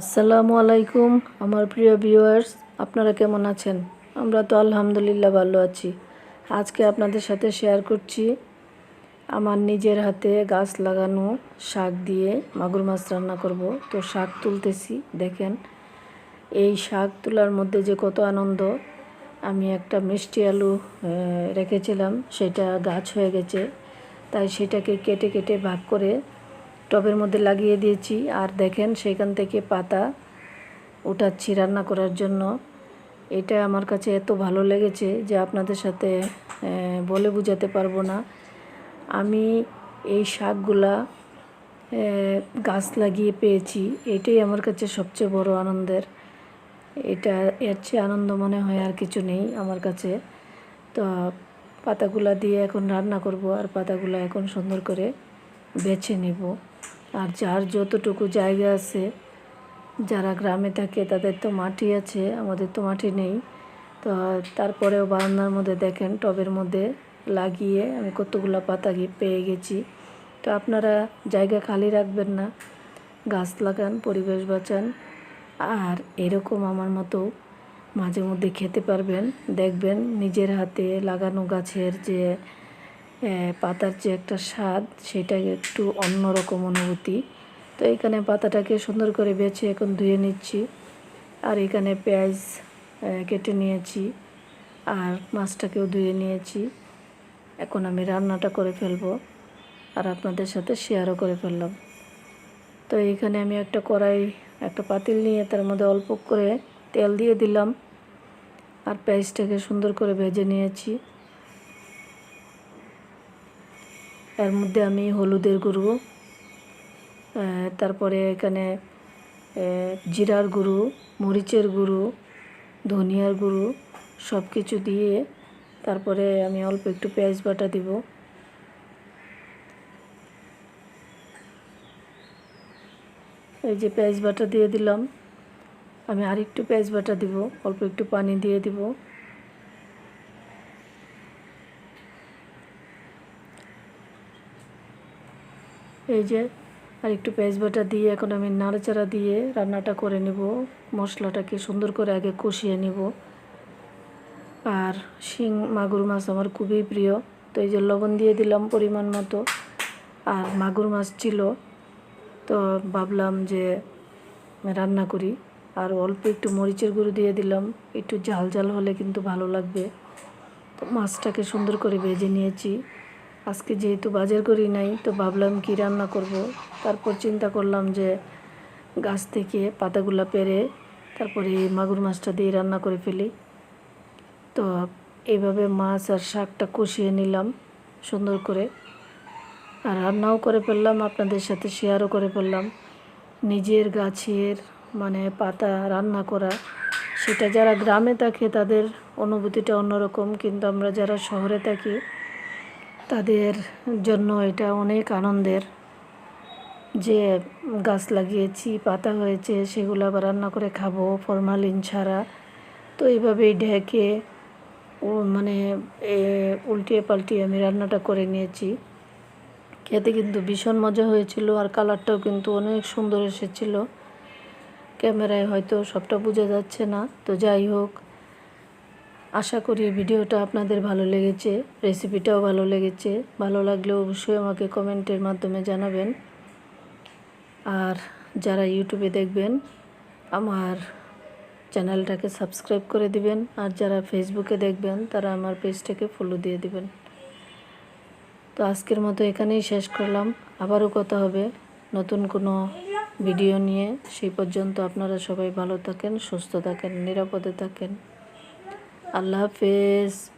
আসসালামু আলাইকুম, আমার প্রিয় ভিউয়ার্স, আপনারা কেমন আছেন? আমরা তো আলহামদুলিল্লাহ ভালো আছি। আজকে আপনাদের সাথে শেয়ার করছি আমার নিজের হাতে গাছ লাগানো শাক দিয়ে মাগুর মাছ রান্না করব। তো শাক তুলতেছি, দেখেন। এই শাক তোলার মধ্যে যে কত আনন্দ, আমি একটা মিষ্টি আলু রেখেছিলাম, সেটা গাছ হয়ে গেছে। তাই সেটাকে কেটে কেটে ভাগ করে টবের মধ্যে লাগিয়ে দিয়েছি। আর দেখেন সেখান থেকে পাতা উঠাচ্ছি রান্না করার জন্য। এটা আমার কাছে এত ভালো লেগেছে যে আপনাদের সাথে বলে বোঝাতে পারব না। আমি এই শাকগুলা গাছ লাগিয়ে পেয়েছি। এটাই আমার কাছে সবচেয়ে বড় আনন্দের। এটা, এর চেয়ে আনন্দ মনে হয় আর কিছু নেই আমার কাছে। তো পাতাগুলা দিয়ে এখন রান্না করব আর পাতাগুলো এখন সুন্দর করে বেছে নেব। আর যার যতটুকু জায়গা আছে, যারা গ্রামে থাকে তাদের তো মাটি আছে, আমাদের তো মাটি নেই। তো তারপরেও বারান্দার মধ্যে দেখেন, টবের মধ্যে লাগিয়ে আমি কতগুলো পাতা পেয়ে গেছি। তো আপনারা জায়গা খালি রাখবেন না, গাছ লাগান, পরিবেশ বাঁচান, আর এরকম আমার মতো মাঝে মধ্যে খেতে পারবেন। দেখবেন নিজের হাতে লাগানো গাছের যে পাতার যে একটা স্বাদ সেটা একটু অন্যরকম অনুভূতি। তো এখানে পাতাটাকে সুন্দর করে বেছে এখন ধুয়ে নিচ্ছি। আর এখানে পেঁয়াজ কেটে নিয়েছি। আর মাছটাকেও ধুয়ে নিয়েছি। এখন আমি রান্নাটা করে ফেলব। আর আপনাদের সাথে শেয়ারও করে ফেললাম। তো এইখানে আমি একটা কড়াই, একটা পাতিল নিয়ে তার মধ্যে অল্প করে তেল দিয়ে দিলাম। আর পেঁয়াজটাকে সুন্দর করে ভেজে নিয়েছি। এর মধ্যে আমি হলুদের গুঁড়ো তারপরে এখানে জিরার গুঁড়ো, মরিচের গুঁড়ো, ধনিয়ার গুঁড়ো সব কিছু দিয়ে তারপরে আমি অল্প একটু পেঁয়াজ বাটা দিব। এই যে পেঁয়াজ বাটা দিয়ে দিলাম, আমি আর একটু পেঁয়াজ বাটা দিব, অল্প একটু পানি দিয়ে দিব। এই যে আর একটু পেঁয়াজ বাটা দিয়ে এখন আমি নাড়াচাড়া দিয়ে রান্নাটা করে নেব। মশলাটাকে সুন্দর করে আগে কষিয়ে নেব। আর শিং, মাগুর মাছ আমার খুবই প্রিয়। তো এই যে লবণ দিয়ে দিলাম পরিমাণ মতো। আর মাগুর মাছ ছিল। তো ভাবলাম যে রান্না করি। আর অল্প একটু মরিচের গুঁড়ো দিয়ে দিলাম। একটু ঝাল ঝাল হলে কিন্তু ভালো লাগবে। তো মাছটাকে সুন্দর করে ভেজে নিয়েছি। আজকে যেহেতু বাজার করি নাই, তো ভাবলাম কি রান্না করব। তারপর চিন্তা করলাম যে গাছ থেকে পাতাগুলা পেরে তারপরে মাগুর মাছটা দিয়ে রান্না করে ফেলি। তো এইভাবে মাছ আর শাকটা কষিয়ে নিলাম সুন্দর করে। আর রান্নাও করে ফেললাম, আপনাদের সাথে শেয়ারও করে ফেললাম। নিজের গাছের মানে পাতা রান্না করা, সেটা যারা গ্রামে থাকে তাদের অনুভূতিটা অন্যরকম। কিন্তু আমরা যারা শহরে থাকি তাদের জন্য এটা অনেক আনন্দের যে গাছ লাগিয়েছি, পাতা হয়েছে, সেগুলো আবার রান্না করে খাব, ফরমালিন ছাড়া। তো এইভাবেই ঢেকে মানে উল্টিয়ে পাল্টিয়ে আমি রান্নাটা করে নিয়েছি। খেতে কিন্তু ভীষণ মজা হয়েছিল আর কালারটাও কিন্তু অনেক সুন্দর এসেছিল। ক্যামেরায় হয়তো সবটা বোঝা যাচ্ছে না, তো যাই হোক। আশা করি ভিডিওটা আপনাদের ভালো লেগেছে রেসিপিটাও ভালো লেগেছে। ভালো লাগলে অবশ্যই আমাকে কমেন্টের মাধ্যমে জানাবেন। আর যারা ইউটিউবে দেখবেন, আমার চ্যানেলটাকে সাবস্ক্রাইব করে দিবেন। আর যারা ফেসবুকে দেখবেন, তারা আমার পেজটাকে ফলো দিয়ে দিবেন। তো আজকের মতো এখানেই শেষ করলাম। আবারও কথা হবে নতুন কোনো ভিডিও নিয়ে। সেই পর্যন্ত আপনারা সবাই ভালো থাকেন, সুস্থ থাকেন, নিরাপদে থাকেন। আল্লাহ হাফেজ।